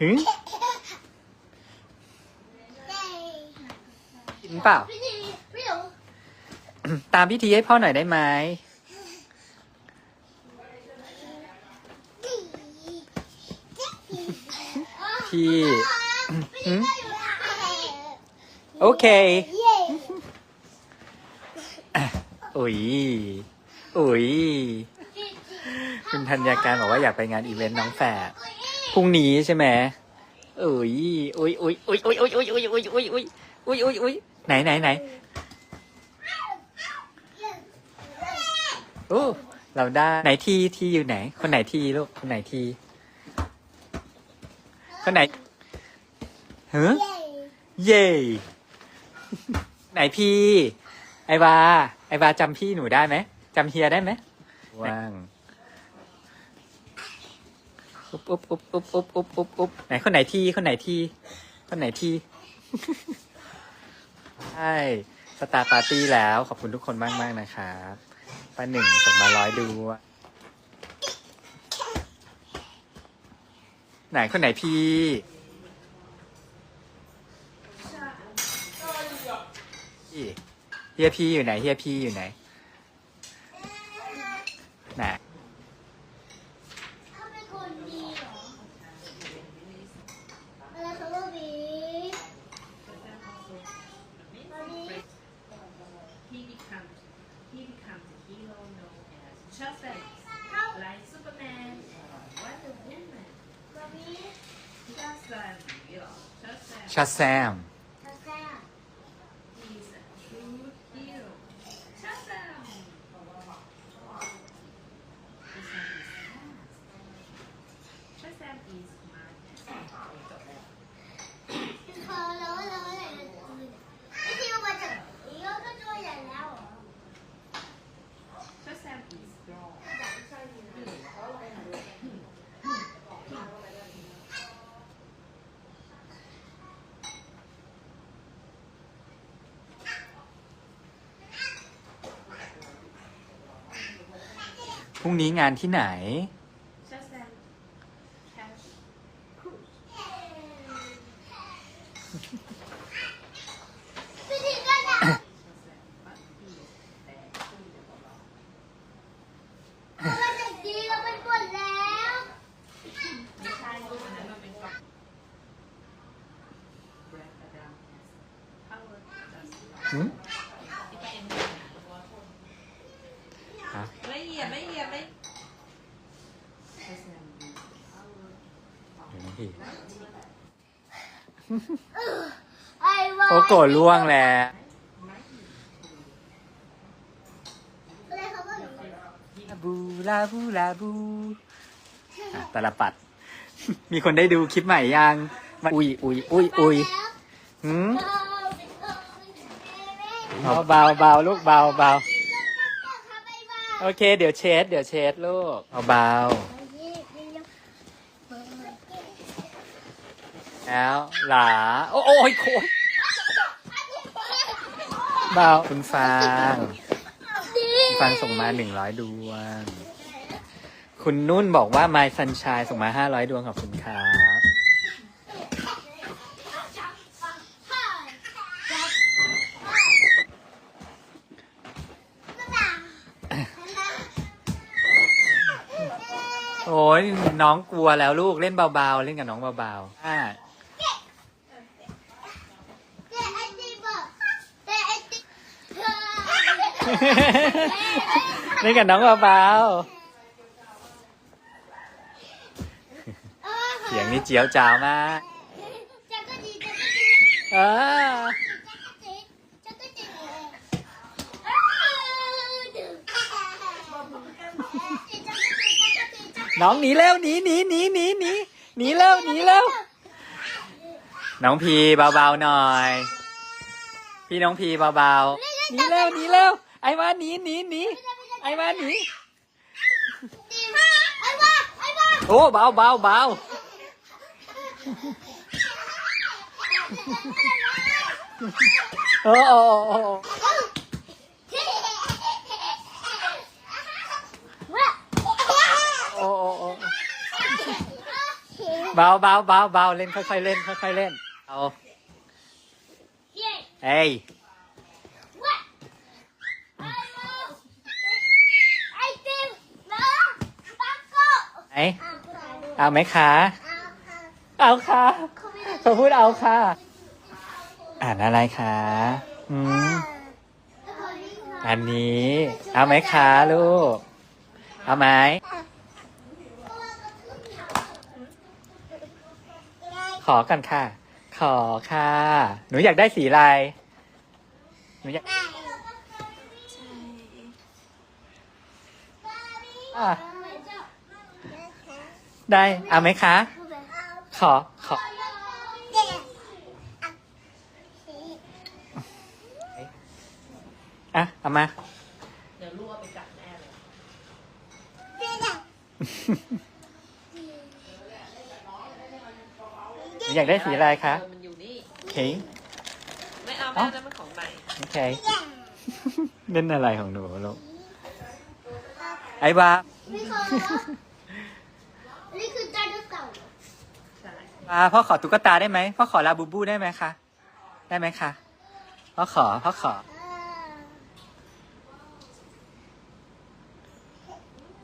หึกินเปล่า พี่ดีพี่หลงตามพิธีให้พ่อหน่อยได้ไหมพี่พี่โอเค เย้อุ๋ยอุ๋ยคุณธัญญาการบอกว่าอยากไปงานอีเวนต์น้องแฝด พรุ่งนี้ใช่ไหมเอุ๋ยอุ๋ยอุ๋ยอุ๋ยอุ๋ยอุ๋ยอุ๋ยอุ๋ยอุ๋ยอุ๋ยอุ๋ยอุ๋ยอุ๋ยอุ๋ยไหนไหนไหนโอ้เราได้ไหนทีทีอยู่ไหน คนไหนทีลูกคนไหนที คนไหนเฮ้เย่ไหนพี่ ไอวาไอวาจำพี่หนูได้ไหมจำเฮียได้ไหมว่าง อุ๊บอุ๊บอุ๊บอุ๊บอุ๊บอุ๊บอุ๊บอุ๊บไหนคนไหนทีคนไหนทีคนไหนทีใช่สตาร์ปาร์ตี้แล้วขอบคุณทุกคนมากมากนะครับป้าหนึ่งส่งมาร้อยดูไหนคนไหนพี่เฮียพี่อยู่ไหนเฮียพี่อยู่ไหนไหน Sam. รุ่งนี้งานที่ไหน Shazam เดี๋ยวนะพี่ไอ้วาโอโกะล่วงแล้วอะไรเขาก็อยู่ลาบูลาบูลาบูอะตาลปัด มีคนได้ดูคลิปใหม่ยังมาอุ้ยอุ้ยอุ้ยอุ้ยหืมเบาเบาเบาลูกเบาเบาโอเค เดี๋ยวเช็ด เดี๋ยวเช็ดลูก เบาเบา แล้วหลา โอ้ยโคตรเบาคุณฟางคุณฟางส่งมาหนึ่งร้อยดวง คุณนุ่นบอกว่า My Sunshine ส่งมาห้าร้อยดวงขอบคุณครับโอ้ยน้องกลัวแล้วลูกเล่นเบาๆ เล่นกับน้องเบาๆอ่า เล่นกับน้องเบาๆเสียงนี่เจียวจ้าวมากเออน้องหนีเร็วหนีหนีหนีหนีหนีหนีเร็วหนีเร็วน้องพีเบาๆหน่อย พี่น้องพีเบาๆหนีเร็วหนีเร็ว ไอ้มาหนีหนีหนีไอ้มาหนีโอ้เบาเบาเบาโอ้โอ้โอ้โอ้โอ้โอ้เบาเบาเบาเบาเล่นค่อยๆเล่นค่อยๆเล่นเอาเย้เอ้ย What? ไอติมน้องปังโก้ ไหน เอาไหมคะเอาเอาค่ะเขาพูดเอาค่ะ อ่านอะไรคะอืมอันนี้ เอาไหมคะลูก เอาไหมขอกันค่ะ ขอค่ะ หนูอยากได้สีอะไรหนูอยากอะ ได้เอาไหมคะ ขอขออะเอามาเดี๋ยวลูกเอาไปกัดแน่เลยหนูอยากได้สีอะไรคะเออมันอยู่นี่โอเคไม่เอาแม่นั่นมันของใหม่โอเคเล่นอะไรของหนูลูกไอ้บา นี่คือนี่คือไดโนเสาร์ ใช่บาพ่อขอตุ๊กตาได้ไหมพ่อขอลาบูบูได้ไหมคะได้ไหมคะพ่อขอพ่อขอ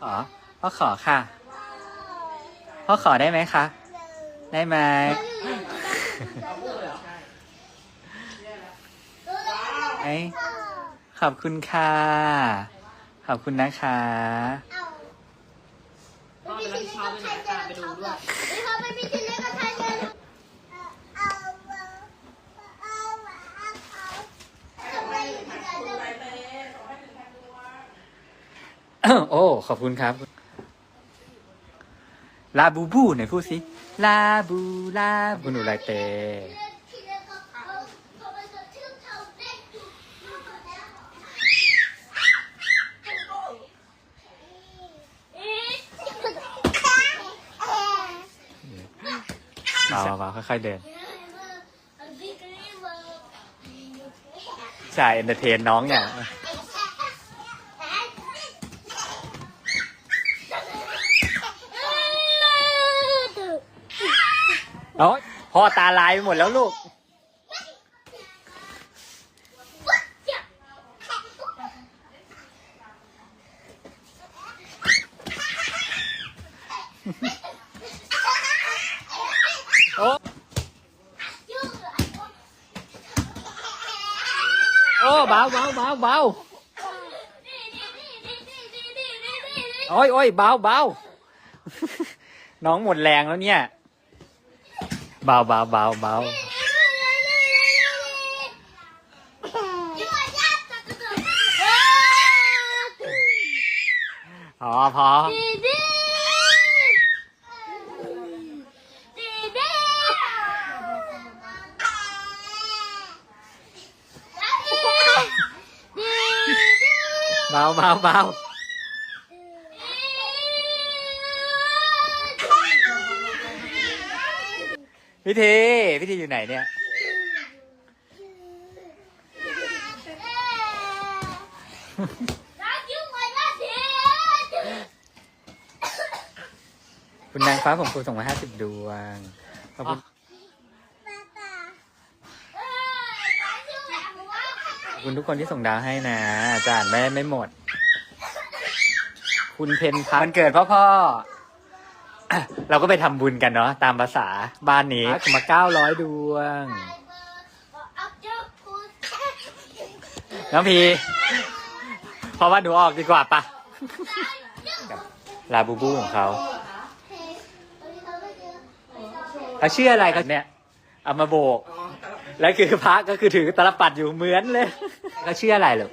ขอพ่อขอค่ะพ่อขอได้ไหมคะได้ไหมใช่ไอ้ขอบคุณค่ะ ขอบคุณนะคะ พ่อไปรับผิดชอบด้วยนะตามไปดูด้วย ไม่พอไม่มีที่เล่นก็ใช้เงินเอาเอา โอ้ ขอบคุณครับ ลาบูบูไหนพูดสิ ลาบูลาบูหนูไรเตเบาเบาค่อยๆเดินใช่เอนเตอร์เทนน้องอย่ยางโอ้ยพ่อตาลายไปหมดแล้วลูก โอ้โอ้เบาเบาเบาเบาโอ้ยโอ้ยเบาเบาน้องหมดแรงแล้วเนี่ย เบาเบาเบาเบา พอพอเบาเบาเบาพิธีพิธีอยู่ไหนเนี่ย คุณนางฟ้าผมคุณส่งมาห้าสิบดวงขอบคุณขอบคุณทุกคนที่ส่งดาวให้นะอาจารย์ไม่ไม่หมด คุณเพนพันเกิดพ่อพ่อ เราก็ไปทำบุญกันเนาะตามภาษาบ้านนี้มาเก้าร้อยดวง น้องพี เพราะว่าหนูออกดีกว่าปะกับลาบูบูของเขาเขาชื่ออะไรกันเนี่ย เอามาโบก แล้วคือพระก็คือถือตลปัดอยู่เหมือนเลยเขาชื่ออะไรหรอ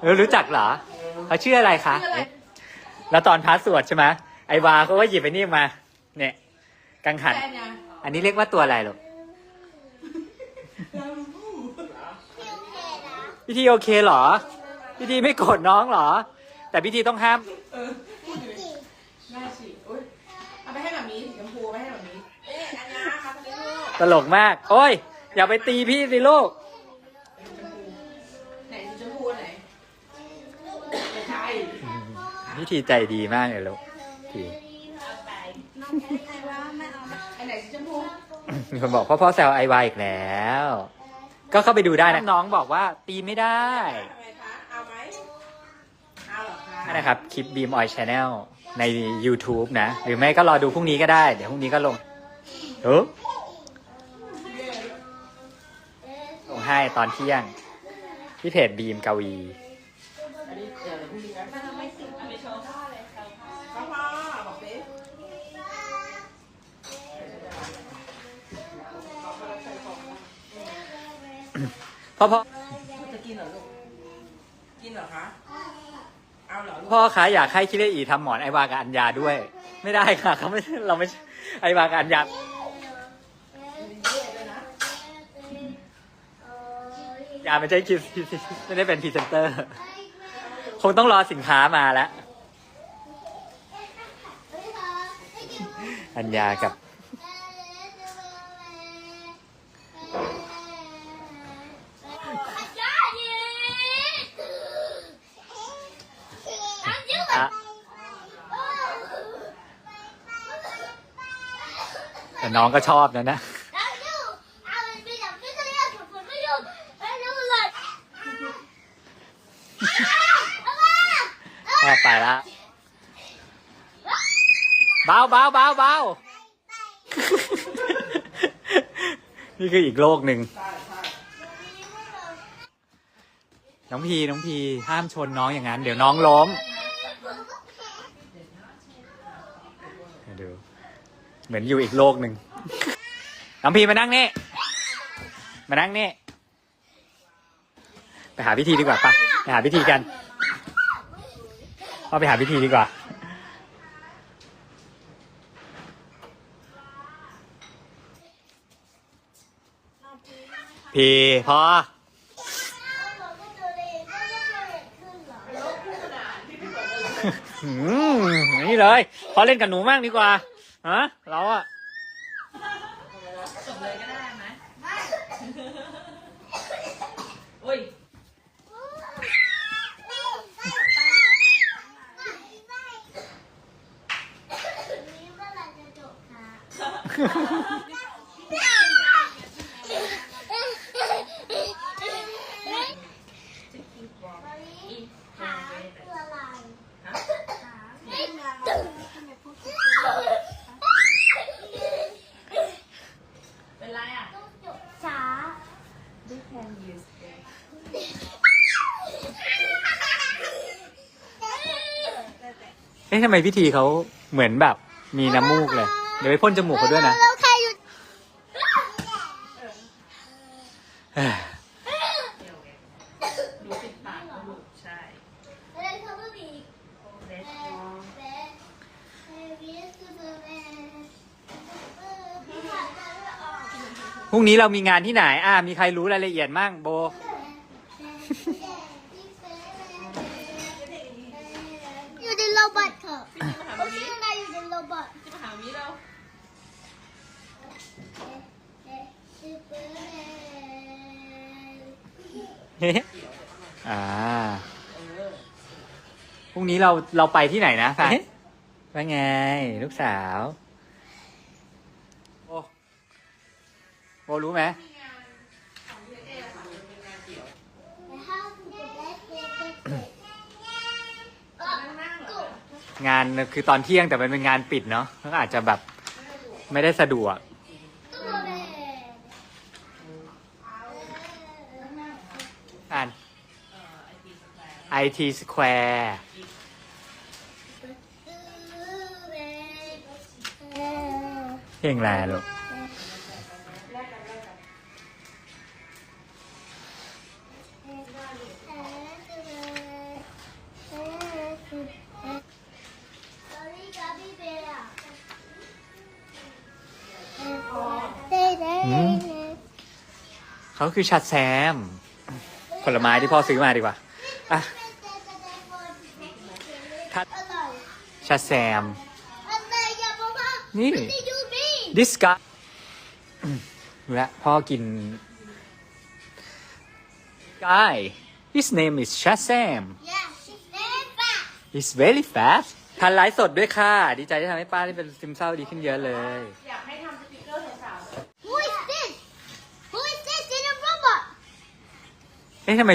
เออรู้จักเหรอเขาชื่ออะไรคะ แล้วตอนพระสวดใช่ไหม ไอวาเขาก็หยิบไปนี่มา เนี่ย กังหัน แค่ไงอันนี้เรียกว่าตัวอะไรหรอพิธีโอเคเหรอพิธีไม่โกรธน้องเหรอ แต่พิธีต้องห้าม แม่ฉีกอุ้ยเอาไปให้แบบนี้สีชมพูเอาไปให้แบบนี้เอ๊ะอันนี้ครับอันนี้ลูกตลกมาก โอ้ย อย่าไปตีพี่สิลูกไหนสีชมพูอันไหนไม่ใช่พิธีใจดีมากเลยลูก พี่เอาไปอันไหนสีชมพูมีคนบอกพ่อพ่อแซวไอวายอีกแล้ว ก็เข้าไปดูได้นะน้องบอกว่าตีไม่ได้ทำไมคะเอาไหมเอาเหรอคะนั่นนะครับ คลิป Beam Oil Channel ใน YouTube นะ หรือไม่ก็รอดูพรุ่งนี้ก็ได้ เดี๋ยวพรุ่งนี้ก็ลงเออลงให้ตอนเที่ยง ที่เพจบีมกวีอันนี้เดี๋ยวพรุ่งนี้นะ พ่อพ่อจะกินเหรอลูก กินเหรอคะ เอาเหรอลูกพ่อคะอยากให้คิเลอีทำหมอนไอวากับอัญญาด้วย ไม่ได้ค่ะเขาไม่เราไม่ไอวากับอัญญามีเยอะเลยนะอย่าไม่ใช่คิดไม่ได้เป็นพรีเซนเตอร์ คงต้องรอสินค้ามาแล้ว อัญญากับ อะ แต่น้องก็ชอบนะนะแอไปละเบาเบาเบาเบานี่คืออีกโลกหนึ่ง น้องพีน้องพีห้ามชนน้องอย่างนั้น เดี๋ยวน้องล้มเดี๋ยวดู เหมือนอยู่อีกโลกหนึ่งน้องพีมานั่งนี่ มานั่งนี่ ไปหาพิธีดีกว่าปะไปหาพิธีกันเอาไปหาพิธีดีกว่า พีพออืมนี่เลย พอเล่นกับหนูมากดีกว่า ฮะเราอะ จบเลยก็ได้ไหมอุ้ย หาคืออะไร ฮะ ไม่ เป็นไรอะ ต้องจบช้า They can use it เอ๊ะทำไมพิธีเขาเหมือนแบบมีน้ำมูกเลย เดี๋ยวไปพ่นจมูกเขาด้วยนะแล้วใครอยู่เอ้ยดูปิดปากลูกใช่อะไรเขาไม่มีเล็กพรุ่งนี้เรามีงานที่ไหน อ่า มีใครรู้รายละเอียดมั่งโบ นี้เราเราไปที่ไหนนะคะว่าไง ลูกสาวโบโบรู้ไหมงานคือตอนเที่ยงแต่มันเป็นงานปิดเนาะก็อาจจะแบบไม่ได้สะดวก อ่าน IT Square เพลงอะไรลูกเขาคือชัดแซม ผลไม้ที่พ่อซื้อมาดีกว่าอะทัดอร่อยชัดแซมอะไรอย่าบอกว่านี่ไม่ได้ดูนี่ this guy และพ่อกิน guy his name is Shazam Yeah, she's very fat. he's very fast ทันไลฟ์สดด้วยค่ะ ดีใจที่ทำให้ป้าที่เป็นซึมเศร้าดีขึ้นเยอะเลย อยากให้ทำสติกเกอร์สาว Who is this? Who is this in a robot? เอ๊ะทำไม